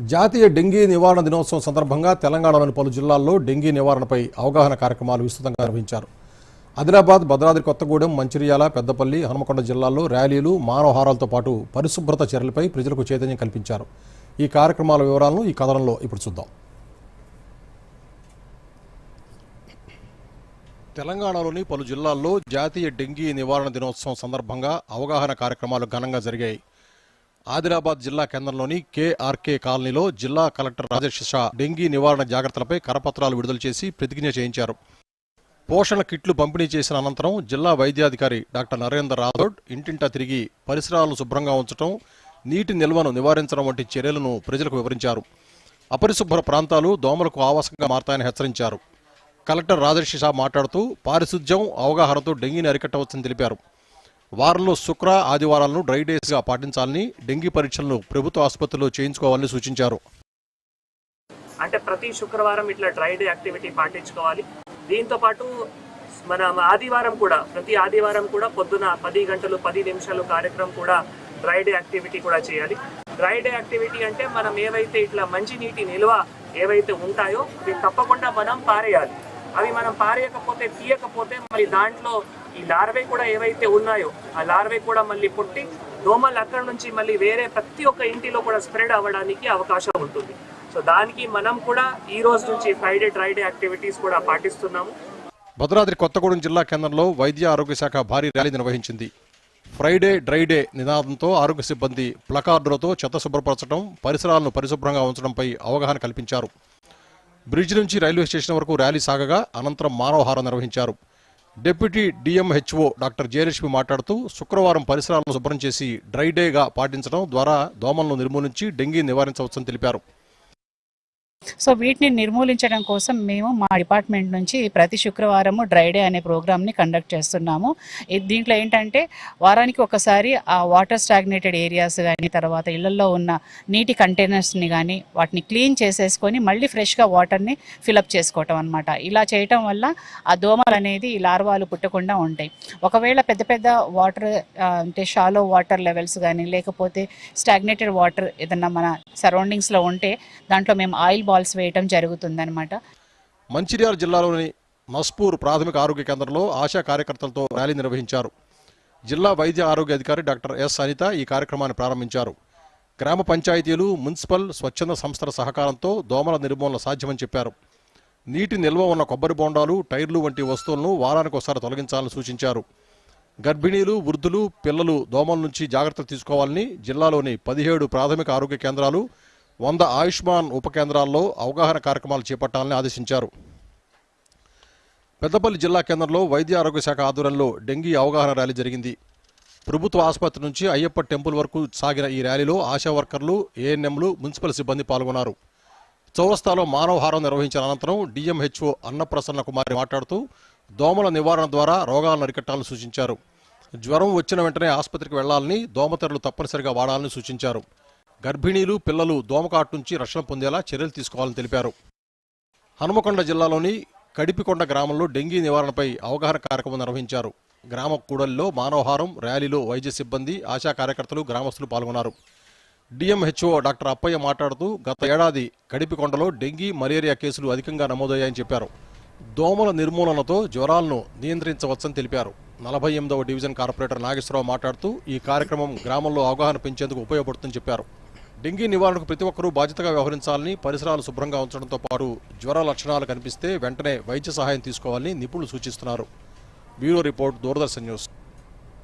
జాతీయ డెంగీ నివారణ దినోత్సవం సందర్భంగా తెలంగాణలోని పలు జిల్లాల్లో డెంగీ నివారణపై అవగాహన కార్యక్రమాలు విస్తృతంగా నిర్వహించారు. ఆదిలాబాద్ భద్రాద్రి కొత్తగూడెం మంచిర్యాల పెద్దపల్లి హనుమకొండ జిల్లాల్లో ర్యాలీలు మానవహారాలతో పాటు పరిశుభ్రత చర్యలపై ప్రజలకు చైతన్యం కల్పించారు. ఈ కార్యక్రమాల వివరాలను ఈ కథనంలో ఇప్పుడు చూద్దాం. తెలంగాణలోని పలు జిల్లాల్లో జాతీయ డెంగీ నివారణ దినోత్సవం సందర్భంగా అవగాహన కార్యక్రమాలు ఘనంగా జరిగాయి. ఆదిలాబాద్ జిల్లా కేంద్రంలోని కేఆర్కే కాలనీలో జిల్లా కలెక్టర్ రాజేష్ షా డెంగీ నివారణ జాగ్రత్తలపై కరపత్రాలు విడుదల చేసి ప్రతిజ్ఞ చేయించారు. పోషణ కిట్లు పంపిణీ చేసిన అనంతరం జిల్లా వైద్యాధికారి డాక్టర్ నరేందర్ రాథోడ్ ఇంటింటా తిరిగి పరిసరాలను శుభ్రంగా ఉంచడం నీటి నిల్వను నివారించడం వంటి చర్యలను ప్రజలకు వివరించారు. అపరిశుభ్ర ప్రాంతాలు దోమలకు ఆవాసంగా మారతాయని హెచ్చరించారు. కలెక్టర్ రాజర్షి షా మాట్లాడుతూ పారిశుధ్యం అవగాహనతో డెంగీని అరికట్టవచ్చని తెలిపారు. వారంలో శుక్ర ఆదివారాలను డ్రై డేస్గా పాటించాలని డెంగీ పరీక్షలను ప్రభుత్వ ఆసుపత్రిలో చేయించుకోవాలని సూచించారు. అంటే ప్రతి శుక్రవారం ఇట్లా డ్రై డే యాక్టివిటీ పాటించుకోవాలి. దీంతో పాటు మన ఆదివారం కూడా ప్రతి ఆదివారం కూడా పొద్దున పది గంటలు పది నిమిషాలు కార్యక్రమం కూడా డ్రై డే యాక్టివిటీ కూడా చేయాలి. డ్రై డే యాక్టివిటీ అంటే మనం ఏవైతే ఇట్లా మంచి నీటి నిల్వ ఏవైతే ఉంటాయో అవి తప్పకుండా మనం పారేయాలి. అవి మనం పారేయకపోతే తీయకపోతే మరి దాంట్లో ఈ లార్వే కూడా ఏవైతే ఉన్నాయో ఆ లార్వే కూడా మళ్ళీ పుట్టి దోమలు అక్కడ నుంచి మళ్ళీ వేరే ప్రతి ఒక్క ఇంటిలో కూడా స్ప్రెడ్ అవ్వడానికి అవకాశం ఉంటుంది. సో దానికి మనం కూడా ఈ రోజు నుంచి ఫ్రైడే ట్రైడే యాక్టివిటీస్ కూడా పాటిస్తున్నాము. భద్రాద్రి కొత్తగూడెం జిల్లా కేంద్రంలో వైద్య ఆరోగ్య శాఖ భారీ ర్యాలీ నిర్వహించింది. ఫ్రైడే డ్రైడే నినాదంతో ఆరోగ్య సిబ్బంది ప్లకార్డులతో చెత్త శుభ్రపరచడం పరిసరాలను పరిశుభ్రంగా ఉంచడంపై అవగాహన కల్పించారు. బ్రిడ్జ్ నుంచి రైల్వే స్టేషన్ వరకు ర్యాలీ సాగగా అనంతరం మానవహారం నిర్వహించారు. డిప్యూటీ డిఎంహెచ్ఓ డాక్టర్ జయలక్ష్మి మాట్లాడుతూ శుక్రవారం పరిసరాలను శుభ్రం చేసి డ్రై డేగా పాటించడం ద్వారా దోమలను నిర్మూలించి డెంగీ నివారించవచ్చని తెలిపారు. సో వీటిని నిర్మూలించడం కోసం మేము మా డిపార్ట్మెంట్ నుంచి ప్రతి శుక్రవారము డ్రై డే అనే ప్రోగ్రామ్ని కండక్ట్ చేస్తున్నాము. దీంట్లో ఏంటంటే వారానికి ఒకసారి ఆ వాటర్ స్టాగ్నేటెడ్ ఏరియాస్ కానీ తర్వాత ఇళ్ళలో ఉన్న నీటి కంటైనర్స్ని కానీ వాటిని క్లీన్ చేసేసుకొని మళ్ళీ ఫ్రెష్గా వాటర్ని ఫిలప్ చేసుకోవటం అనమాట ఇలా చేయటం వల్ల ఆ దోమలు అనేది ఈ లార్వాలు పుట్టకుండా ఉంటాయి. ఒకవేళ పెద్ద పెద్ద వాటర్ అంటే షాలో వాటర్ లెవెల్స్ కానీ లేకపోతే స్టాగ్నేటెడ్ వాటర్ ఏదన్నా మన సరౌండింగ్స్లో ఉంటే దాంట్లో మేము ఆయిల్ బాల్స్ వేయటం జరుగుతుందన్నమాట. మంచిర్యాల జిల్లాలోని మస్పూర్ ప్రాథమిక ఆరోగ్య కేంద్రంలో ఆశా కార్యకర్తలతో ర్యాలీ నిర్వహించారు. జిల్లా వైద్య ఆరోగ్య అధికారి డాక్టర్ ఎస్ అనిత ఈ కార్యక్రమాన్ని ప్రారంభించారు. గ్రామ పంచాయతీలు మున్సిపల్ స్వచ్ఛంద సంస్థల సహకారంతో దోమల నిర్మూలన సాధ్యమని చెప్పారు. నీటి నిల్వ ఉన్న కొబ్బరి బొండాలు టైర్లు వంటి వస్తువులను వారానికి ఒకసారి తొలగించాలని సూచించారు. గర్భిణీలు వృద్ధులు పిల్లలు దోమల నుంచి జాగ్రత్తలు తీసుకోవాలని జిల్లాలోని పదిహేడు ప్రాథమిక ఆరోగ్య కేంద్రాలు వంద ఆయుష్మాన్ ఉప కేంద్రాల్లో అవగాహన కార్యక్రమాలు చేపట్టాలని ఆదేశించారు. పెద్దపల్లి జిల్లా కేంద్రంలో వైద్య ఆరోగ్య శాఖ ఆధ్వర్యంలో డెంగీ అవగాహన ర్యాలీ జరిగింది. ప్రభుత్వ ఆసుపత్రి నుంచి అయ్యప్ప టెంపుల్ వరకు సాగిన ఈ ర్యాలీలో ఆశా వర్కర్లు ఏఎన్ఎంలు మున్సిపల్ సిబ్బంది పాల్గొన్నారు. చౌరస్తాలో మానవహారం నిర్వహించిన అనంతరం డిఎంహెచ్ఓ అన్నప్రసన్న కుమారి మాట్లాడుతూ దోమల నివారణ ద్వారా రోగాలను అరికట్టాలని సూచించారు. జ్వరం వచ్చిన వెంటనే ఆసుపత్రికి వెళ్ళాలని దోమతెరలు తప్పనిసరిగా వాడాలని సూచించారు. గర్భిణీలు పిల్లలు దోమకాటు నుంచి రక్షణ పొందేలా చర్యలు తీసుకోవాలని తెలిపారు. హనుమకొండ జిల్లాలోని కడిపికొండ గ్రామంలో డెంగీ నివారణపై అవగాహన కార్యక్రమం నిర్వహించారు. గ్రామ కూడలిలో మానవహారం ర్యాలీలో వైద్య సిబ్బంది ఆశా కార్యకర్తలు గ్రామస్తులు పాల్గొన్నారు. డిఎంహెచ్ఓ డాక్టర్ అప్పయ్య మాట్లాడుతూ గత ఏడాది కడిపికొండలో డెంగీ మలేరియా కేసులు అధికంగా నమోదయ్యాయని చెప్పారు. దోమల నిర్మూలనతో జ్వరాలను నియంత్రించవచ్చని తెలిపారు. నలభై ఎనిమిదవ డివిజన్ కార్పొరేటర్ నాగేశ్వరరావు మాట్లాడుతూ ఈ కార్యక్రమం గ్రామంలో అవగాహన పెంచేందుకు ఉపయోగపడుతుందని చెప్పారు. డెంగీ నివారణకు ప్రతి ఒక్కరూ బాధ్యతగా వ్యవహరించాలని పరిసరాలు శుభ్రంగా ఉంచడంతో పాటు జ్వర లక్షణాలు కనిపిస్తే వెంటనే వైద్య సహాయం తీసుకోవాలని నిపుణులు సూచిస్తున్నారు. Bureau report Doordarshan news.